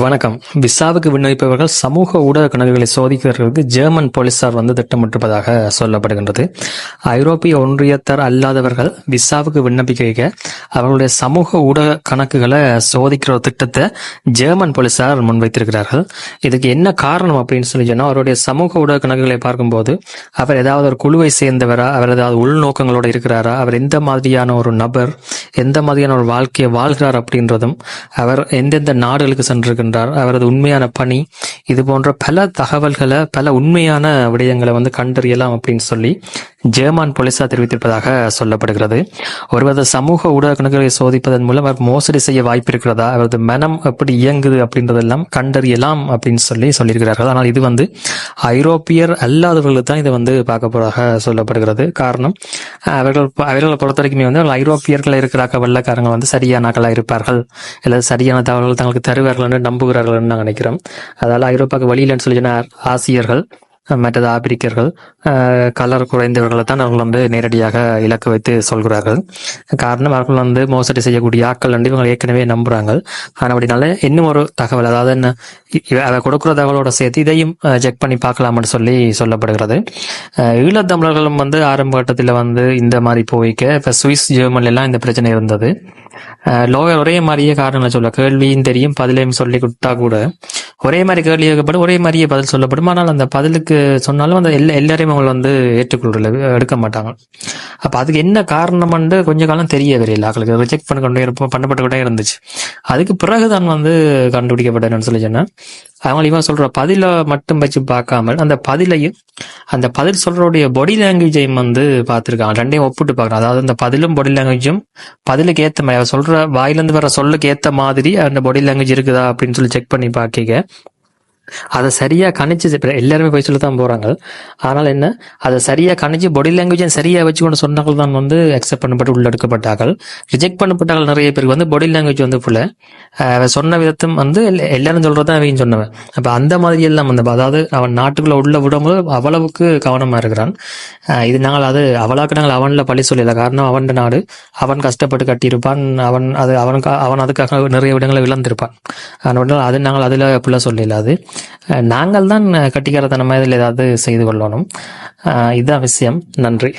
வணக்கம். விசாவுக்கு விண்ணப்பிப்பவர்கள் சமூக ஊடக கணக்குகளை சோதிக்கிறதுக்கு ஜெர்மன் போலீசார் வந்து திட்டமிட்டிருப்பதாக சொல்லப்படுகின்றது. ஐரோப்பிய ஒன்றியத்தர் அல்லாதவர்கள் விசாவுக்கு விண்ணப்பிக்க அவர்களுடைய சமூக ஊடக கணக்குகளை சோதிக்கிற ஒரு திட்டத்தை ஜெர்மன் போலீசார் முன்வைத்திருக்கிறார்கள். இதுக்கு என்ன காரணம் அப்படின்னு சொல்லி சொன்னால் அவருடைய சமூக ஊடக கணக்குகளை பார்க்கும்போது அவர் ஏதாவது ஒரு குழுவை சேர்ந்தவரா அவர் ஏதாவது உள்நோக்கங்களோட இருக்கிறாரா அவர் எந்த மாதிரியான ஒரு நபர் எந்த மாதிரியான ஒரு வாழ்க்கையை வாழ்கிறார் அப்படின்றதும் அவர் எந்தெந்த நாடுகளுக்கு சென்றிருக்கின்றார் அவரது உண்மையான பணி இது போன்ற பல தகவல்களை பல உண்மையான விடயங்களை வந்து கண்டறியலாம் அப்படின்னு சொல்லி ஜெர்மான் போலீசார் தெரிவித்திருப்பதாக சொல்லப்படுகிறது. ஒருவரது சமூக ஊடக கணக்குகளை சோதிப்பதன் மூலம் அவர் மோசடி செய்ய வாய்ப்பு இருக்கிறதா அவரது மனம் எப்படி இயங்குது அப்படின்றதெல்லாம் கண்டறியலாம் அப்படின்னு சொல்லி சொல்லியிருக்கிறார்கள். ஆனால் இது வந்து ஐரோப்பியர் அல்லாதவர்களுக்கு தான் இதை வந்து பார்க்க போறதாக சொல்லப்படுகிறது. காரணம் அவர்கள் அவர்களை பொறுத்த வரைக்குமே வந்து அவர்கள் ஐரோப்பியர்கள் இருக்கிறாக்க வெள்ளக்காரங்க வந்து சரியானாக்களா இருப்பார்கள். அல்லது சரியான தகவல்கள் தங்களுக்கு தருவார்கள் என்று நம்புகிறார்கள் என்று நான் நினைக்கிறோம் அதால் ஐரோப்பாவுக்கு வழியிலன்னு சொல்லி சொன்ன ஆசியர்கள் மற்றது ஆப்பிரிக்கர்கள் கலர் குறைந்தவர்களை தான் அவர்கள் வந்து நேரடியாக இலக்கு வைத்து சொல்கிறார்கள். காரணம் அவர்கள் வந்து மோசடி செய்யக்கூடிய ஆட்கள் வந்து இவங்க ஏற்கனவே நம்புறாங்க. ஆனால் அப்படினால இன்னும் ஒரு தகவல் அதாவது என்ன அதை கொடுக்குற தகவலோட சேர்த்து இதையும் செக் பண்ணி பார்க்கலாம்னு சொல்லி சொல்லப்படுகிறது. அஹ், ஈழத்தமிழர்களும் வந்து ஆரம்ப கட்டத்தில் வந்து இந்த மாதிரி போய்க்க இப்போ சுவிஸ் ஜெர்மன்ல எல்லாம் இந்த பிரச்சனை இருந்தது. லோயர் ஒரே மாதிரியே காரணங்களை சொல்ல கேள்வியும் தெரியும் பதிலையும் சொல்லி கொடுத்தா கூட ஒரே மாதிரி கேள்வி கேட்கப்படும் ஒரே மாதிரியே பதில் சொல்லப்படும். ஆனால் அந்த பதிலுக்கு சொன்னாலும் அந்த எல்லா எல்லாரையும் அவங்க வந்து ஏற்றுக்கொள்ள எடுக்க மாட்டாங்க. அப்போ அதுக்கு என்ன காரணம்னு கொஞ்ச காலம் தெரிய வரையில அவங்களுக்கு ரிஜெக்ட் பண்ண கொண்டே இருப்போம் பண்ணப்பட்டுக்கிட்டே இருந்துச்சு. அதுக்கு பிறகுதான் வந்து கண்டுபிடிக்கப்பட்டேன்னு சொல்லி சொன்னேன் அவங்க இவன் சொல்ற பதில மட்டும் வச்சு பார்க்காமல் அந்த பதிலையும் அந்த பதில் சொல்றோடைய பாடி லாங்குவேஜையும் வந்து பார்த்துருக்காங்க. ரெண்டையும் ஒப்பிட்டு பார்க்குறான் அதாவது அந்த பதிலும் பாடி லாங்குவேஜும் பதிலுக்கு ஏற்ற மாதிரி அவர் சொல்ற வாயிலிருந்து வர சொல்லுக்கு ஏற்ற மாதிரி அந்த பாடி லாங்குவேஜ் இருக்குதா அப்படின்னு சொல்லி செக் பண்ணி பார்க்க அதை சரியா கணிச்சு எல்லாருமே போய் சொல்லி தான் போறாங்க. ஆனால் என்ன? அதை சரியா கணிச்சு பாடி லாங்குவேஜை சரியா வச்சு கொண்டு சொன்னார்கள் தான் வந்து அக்செப்ட் பண்ணப்பட்டு உள்ளெடுக்கப்பட்டார்கள். ரிஜெக்ட் பண்ணப்பட்டார்கள் நிறைய பேருக்கு. வந்து பாடி லாங்குவேஜ் வந்து புள்ள. சொன்ன விதத்தும் வந்து எல்லாரும் சொல்றதான் அவங்க சொன்னவன். அப்ப அந்த மாதிரி எல்லாம் வந்து அதாவது அவன் நாட்டுக்குள்ள உள்ள விடும்போது அவ்வளவுக்கு கவனமா இருக்கிறான். அஹ் இது நாங்கள் அது அவளாக்கு நாங்கள் அவன்ல பழி சொல்லல. காரணம் அவன் நாடு. அவன் கஷ்டப்பட்டு கட்டியிருப்பான். அவன் அது அவனுக்கு அவன் அதுக்காக நிறைய இடங்களை இழந்திருப்பான். அதனால அது நாங்கள் அதுல புள்ள சொல்லல அது. நாங்கள் தான் கட்டிக்காரத்தனமா இதில் ஏதாவது செய்து கொள்ளணும். இது அவசியம் நன்றி.